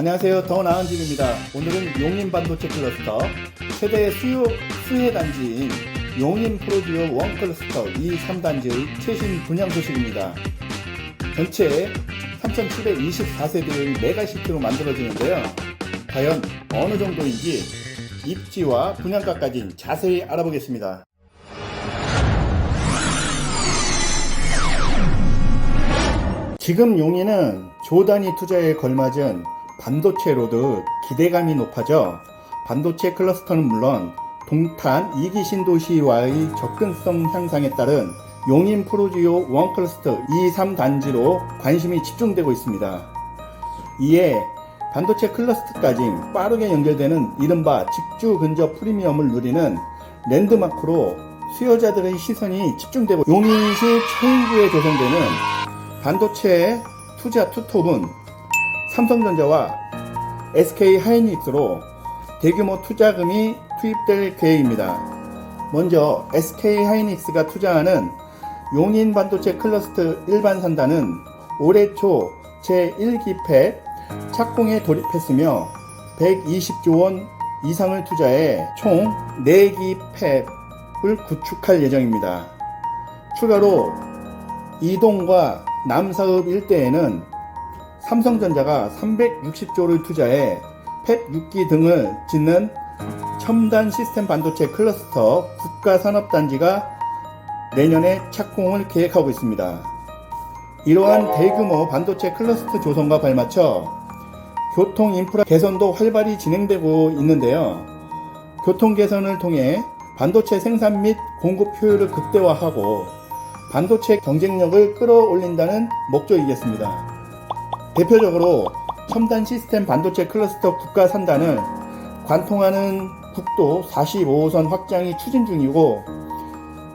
안녕하세요. 더 나은 집입니다. 오늘은 용인 반도체 클러스터 최대 수요 수혜 단지인 용인 프로듀오 원 클러스터 2, 3단지의 최신 분양 소식입니다. 전체 3,724세대의 메가시티로 만들어지는데요. 과연 어느 정도인지 입지와 분양가까지 자세히 알아보겠습니다. 지금 용인은 조단위 투자에 걸맞은 반도체로도 기대감이 높아져 반도체 클러스터는 물론 동탄 2기 신도시와의 접근성 향상에 따른 용인 프로지오 원 클러스터 2, 3단지로 관심이 집중되고 있습니다. 이에 반도체 클러스터까지 빠르게 연결되는 이른바 직주 근접 프리미엄을 누리는 랜드마크로 수요자들의 시선이 집중되고 용인시 초인구에 조성되는 반도체 투자 투톱은 삼성전자와 SK 하이닉스로 대규모 투자금이 투입될 계획입니다. 먼저 SK 하이닉스가 투자하는 용인 반도체 클러스터 일반 산단은 올해 초 제1기팩 착공에 돌입했으며 120조 원 이상을 투자해 총 4기 팹을 구축할 예정입니다. 추가로 이동과 남사읍 일대에는 삼성전자가 360조를 투자해 팹 6기 등을 짓는 첨단 시스템 반도체 클러스터 국가산업단지가 내년에 착공을 계획하고 있습니다. 이러한 대규모 반도체 클러스터 조성과 발맞춰 교통 인프라 개선도 활발히 진행되고 있는데요. 교통 개선을 통해 반도체 생산 및 공급 효율을 극대화하고 반도체 경쟁력을 끌어올린다는 목적이겠습니다. 대표적으로 첨단 시스템 반도체 클러스터 국가 산단을 관통하는 국도 45호선 확장이 추진 중이고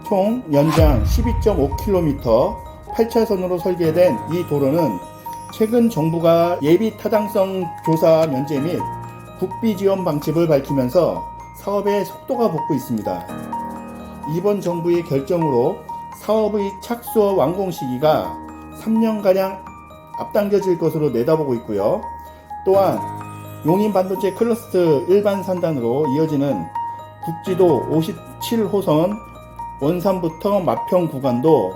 총 연장 12.5km 8차선으로 설계된 이 도로는 최근 정부가 예비 타당성 조사 면제 및 국비 지원 방침을 밝히면서 사업의 속도가 붙고 있습니다. 이번 정부의 결정으로 사업의 착수와 완공 시기가 3년가량 앞당겨질 것으로 내다보고 있고요. 또한 용인 반도체 클러스터 일반 산단으로 이어지는 국지도 57호선 원산부터 마평 구간도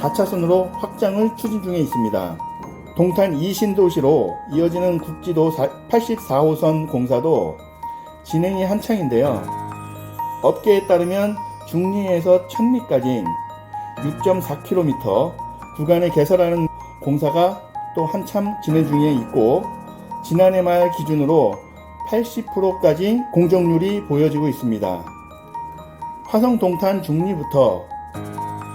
4차선으로 확장을 추진 중에 있습니다. 동탄 이신도시로 이어지는 국지도 84호선 공사도 진행이 한창인데요. 업계에 따르면 중리에서 천리까지 6.4km 구간을 개설하는 공사가 또 한참 진행 중에 있고 지난해 말 기준으로 80%까지 공정률이 보여지고 있습니다. 화성 동탄 중리부터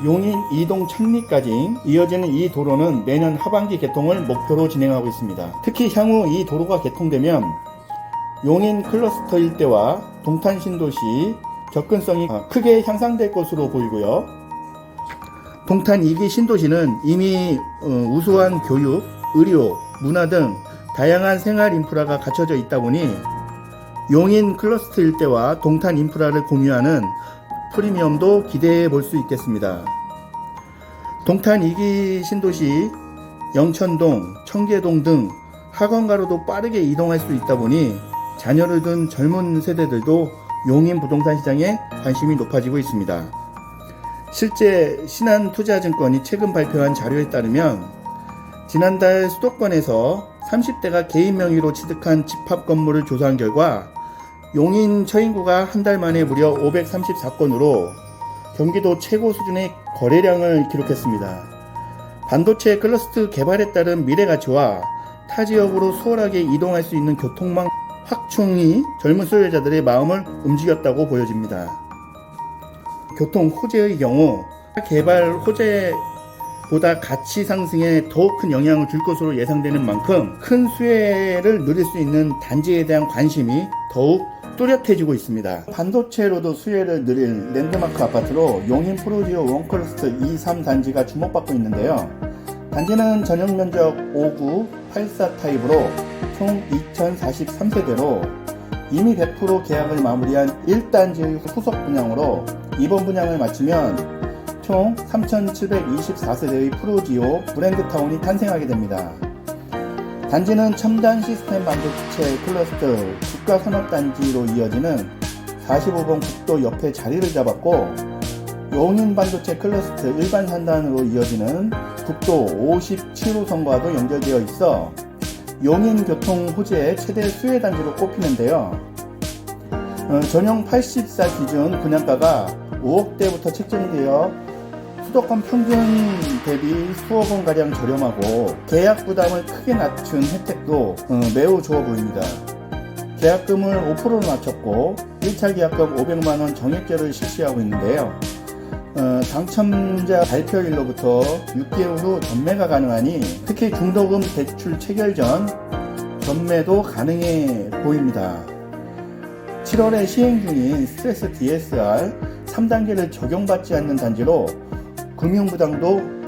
용인 이동 천리까지 이어지는 이 도로는 내년 하반기 개통을 목표로 진행하고 있습니다. 특히 향후 이 도로가 개통되면 용인 클러스터 일대와 동탄 신도시 접근성이 크게 향상될 것으로 보이고요. 동탄 2기 신도시는 이미 어, 우수한 교육, 의료, 문화 등 다양한 생활 인프라가 갖춰져 있다 보니 용인 클러스터 일대와 동탄 인프라를 공유하는 프리미엄도 기대해 볼 수 있겠습니다. 동탄 2기 신도시 영천동, 청계동 등 학원가로도 빠르게 이동할 수 있다 보니 자녀를 둔 젊은 세대들도 용인 부동산 시장에 관심이 높아지고 있습니다. 실제 신한투자증권이 최근 발표한 자료에 따르면 지난달 수도권에서 30대가 개인 명의로 취득한 집합 건물을 조사한 결과 용인 처인구가 한 달 만에 무려 534건으로 경기도 최고 수준의 거래량을 기록했습니다. 반도체 클러스터 개발에 따른 미래 가치와 타 지역으로 수월하게 이동할 수 있는 교통망 확충이 젊은 소유자들의 마음을 움직였다고 보여집니다. 교통 호재의 경우 개발 호재보다 가치 상승에 더욱 큰 영향을 줄 것으로 예상되는 만큼 큰 수혜를 누릴 수 있는 단지에 대한 관심이 더욱 뚜렷해지고 있습니다. 반도체로도 수혜를 누릴 랜드마크 아파트로 용인 프로지오 원클러스터 2, 3단지가 주목받고 있는데요. 단지는 전용 면적 5구 84 타입으로 총 2043세대로 이미 100% 계약을 마무리한 1단지의 후속 분양으로 이번 분양을 마치면 총 3,724세대의 프로지오 브랜드타운이 탄생하게 됩니다. 단지는 첨단 시스템 반도체 클러스터 국가산업단지로 이어지는 45번 국도 옆에 자리를 잡았고 용인 반도체 클러스터 일반 산단으로 이어지는 국도 57호선과도 연결되어 있어 용인 교통 호재의 최대 수혜 단지로 꼽히는데요. 어, 전용 84 기준 분양가가 5억대부터 책정이 되어 수도권 평균 대비 수억 원 가량 저렴하고 계약 부담을 크게 낮춘 혜택도 어, 매우 좋아 보입니다. 계약금을 5%로 낮췄고 1차 계약금 500만 원 정액제를 실시하고 있는데요. 어, 당첨자 발표일로부터 6개월 후 전매가 가능하니 특히 중도금 대출 체결 전 전매도 가능해 보입니다. 7월에 시행 중인 스트레스 DSR 3단계를 적용받지 않는 단지로 금융부담도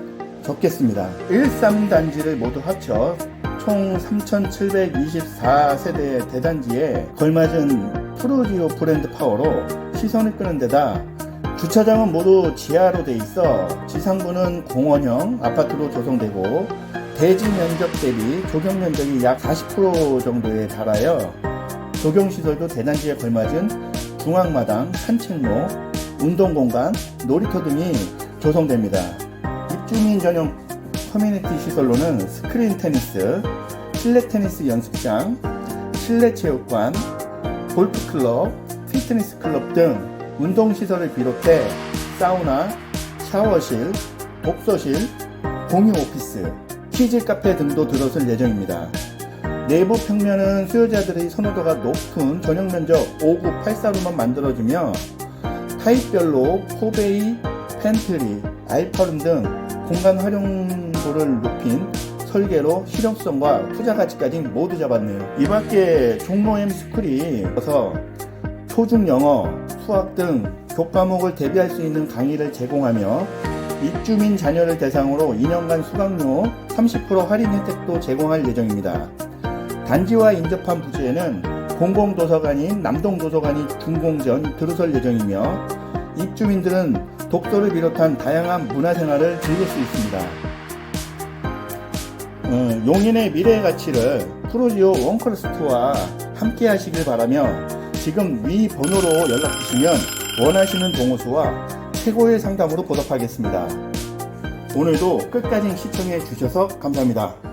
적겠습니다. 13단지를 모두 합쳐 총 3,724세대의 대단지에 걸맞은 프로지오 브랜드 파워로 시선을 끄는 데다 주차장은 모두 지하로 돼 있어 지상부는 공원형 아파트로 조성되고 대지 면적 대비 조경 면적이 약 40% 정도에 달하여 조경 시설도 대단지에 걸맞은 중앙마당, 산책로, 운동 공간, 놀이터 등이 조성됩니다. 입주민 전용 커뮤니티 시설로는 스크린 테니스, 실내 테니스 연습장, 실내 체육관, 골프 클럽, 피트니스 클럽 등 운동 시설을 비롯해 사우나, 샤워실, 독서실, 공유 오피스, 키즈 카페 등도 들어설 예정입니다. 내부 평면은 수요자들의 선호도가 높은 전용 면적 5984로만 만들어지며 타입별로 포베이, 팬트리, 알파룸 등 공간 활용도를 높인 설계로 실용성과 투자 가치까지 모두 잡았네요. 이 밖에 종로 M 스쿨이 어서 초중 영어, 수학 등 교과목을 대비할 수 있는 강의를 제공하며 입주민 자녀를 대상으로 2년간 수강료 30% 할인 혜택도 제공할 예정입니다. 단지와 인접한 부지에는 공공도서관인 남동도서관이 준공전 들어설 예정이며 입주민들은 독서를 비롯한 다양한 문화생활을 즐길 수 있습니다. 어, 용인의 미래의 가치를 프로지오 원컬스트와 함께 하시길 바라며 지금 위 번호로 연락 주시면 원하시는 동호수와 최고의 상담으로 보답하겠습니다. 오늘도 끝까지 시청해 주셔서 감사합니다.